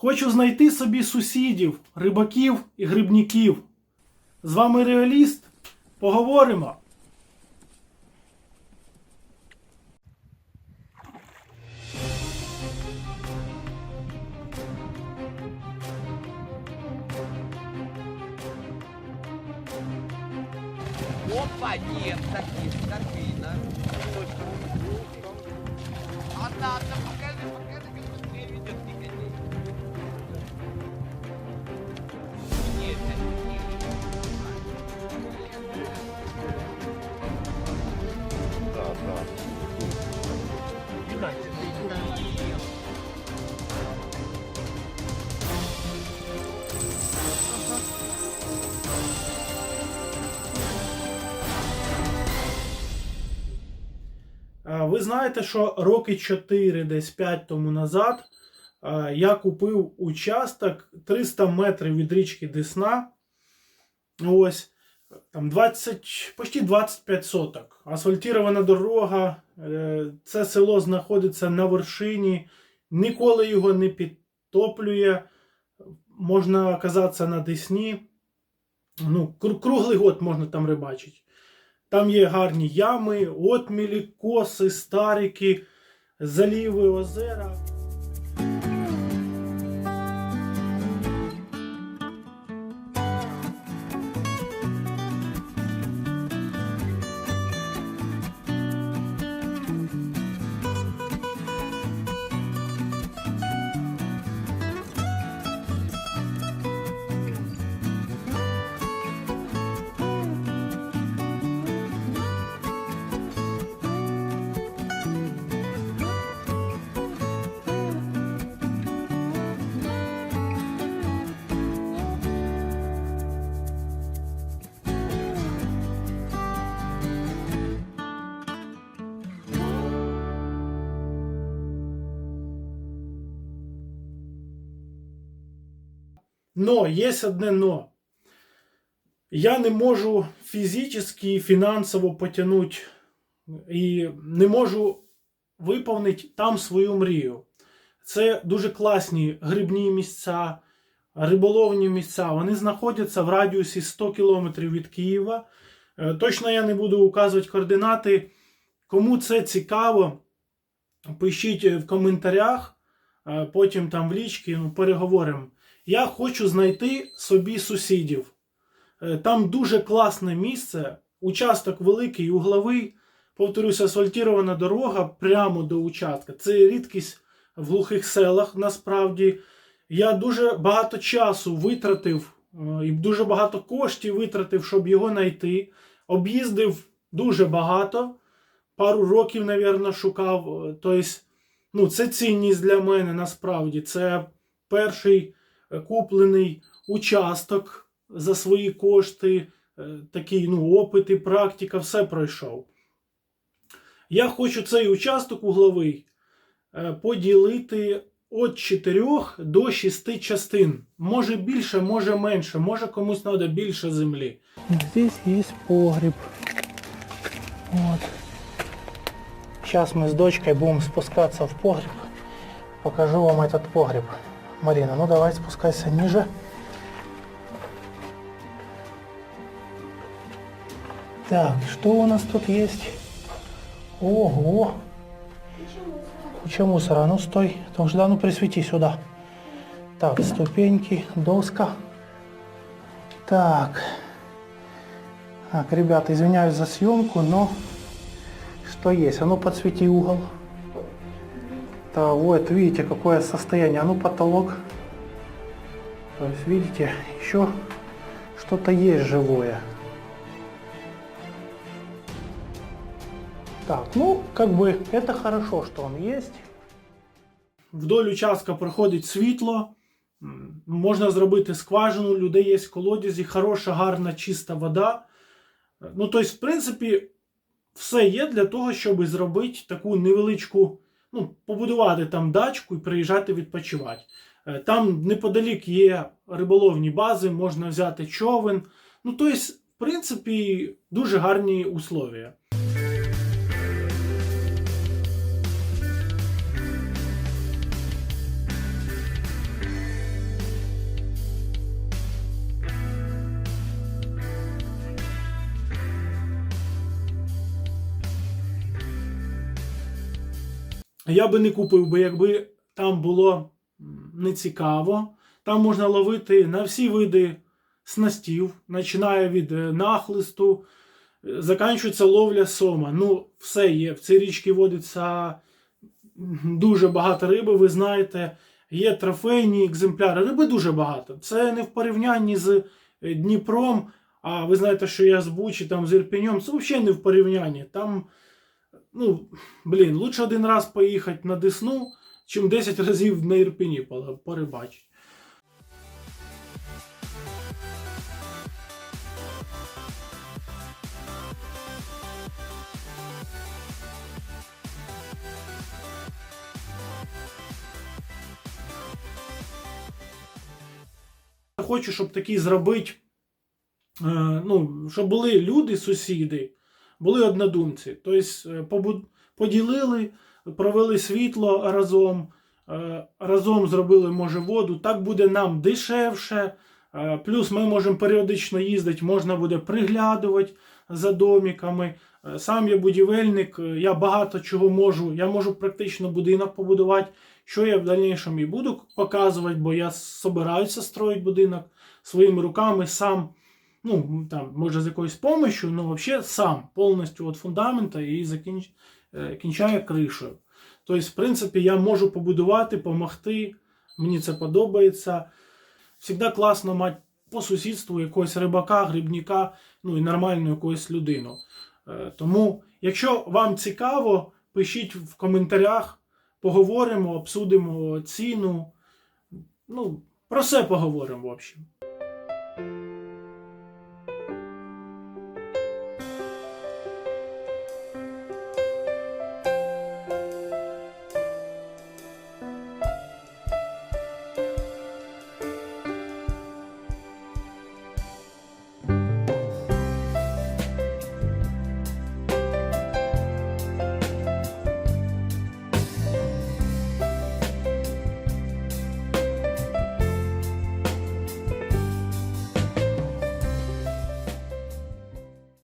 Хочу знайти собі сусідів, рибаків і грибників. З вами реаліст. Поговоримо. Опа, нет, такие, картина. А да, Ви знаєте, що роки 4, десь 5 тому назад е, я купив участок 300 метрів від річки Десна. Ось там 20, почти 25 соток. Асфальтована дорога. е, Це село знаходиться на вершині, ніколи його не підтоплює. Можна оказатися на Десні. Ну, круглий год можна там рибачити. Там є гарні ями, отмілі, коси, старики, заліви, озера. Но є одне но. Я не можу фізично і фінансово потягнути і не можу виповнити там свою мрію. Це дуже класні грибні місця, риболовні місця. Вони знаходяться в радіусі 100 км від Києва. Е, Точно я не буду указувати координати. Кому це цікаво, пишіть в коментарях, потім там в лічки, ну, переговоримо. Я хочу знайти собі сусідів. Е, Там дуже класне місце, участок великий, угловий. Повторюся, асфальтована дорога прямо до участка. Це рідкість в глухих селах насправді. Я дуже багато часу витратив е, і дуже багато коштів витратив, щоб його знайти. Об'їздив дуже багато. Пару років, мабуть, шукав. Тобто, ну, це цінність для мене насправді. Це перший куплений участок за свої кошти, е, такий ну, опит і практика, все пройшов. Я хочу цей участок угловий е, поділити від 4 до 6 частин. Може більше, може менше, може комусь треба більше землі. Здесь є погріб. Вот. Сейчас мы с дочкой будем спускаться в погреб. Покажу вам этот погреб. Марина, ну давай спускайся ниже. Так, что у нас тут есть? Ого! Куча мусора. Ну стой. Потому что, да, ну присвети сюда. Так, ступеньки, доска. Так. Так, ребята, извиняюсь за съемку, но что есть? А ну подсвети угол. Да, вот, видите, какое состояние. А ну потолок. То есть, видите, еще что-то есть живое. Так, ну, как бы это хорошо, что он есть. Вдоль участка проходить світло. Можна зробити скважину, у людей є колодязі, хороша, гарна, чиста вода. Ну, тобто, в принципі, все є для того, щоб зробити таку невеличку, ну, побудувати там дачку і приїжджати відпочивати. Е, Там неподалік є риболовні бази, можна взяти човен. Ну, тобто, в принципі, дуже гарні условия. Я би не купив би, якби там було нецікаво. Там можна ловити на всі види снастів, починає від е, нахлисту, е, заканчується ловля сома. Ну, все є. В цій річці водиться дуже багато риби, ви знаєте. Є трофейні екземпляри. Риби дуже багато. Це не в порівнянні з е, Дніпром. А ви знаєте, що я з Бучі, там з Ірпіньом, це взагалі не в порівнянні. Там, ну, блін, лучше один раз поїхати на Десну, чим 10 разів на Ірпіні порибачити. Хочу, щоб такий зробити, е, ну, щоб були люди, сусіди, були однодумці. Тобто е, поділили, провели світло разом, е, разом зробили, може, воду. Так буде нам дешевше. Е, Плюс ми можемо періодично їздити, можна буде приглядувати за доміками. Сам я будівельник, я багато чого можу. Я можу практично будинок побудувати, що я в дальнішому і буду показувати, бо я собираюся строїти будинок своїми руками сам. Ну, там, може, з якоюсь помощью, але взагалі сам повністю від фундамента і закінч... е, кінчаю кришею. Тобто, в принципі, я можу побудувати, допомогти. Мені це подобається. Всегда класно мати по сусідству якогось рибака, грибника, ну і нормальну якусь людину. Е, Тому, якщо вам цікаво, пишіть в коментарях, поговоримо, обсудимо ціну. Ну, про все поговоримо, в общем.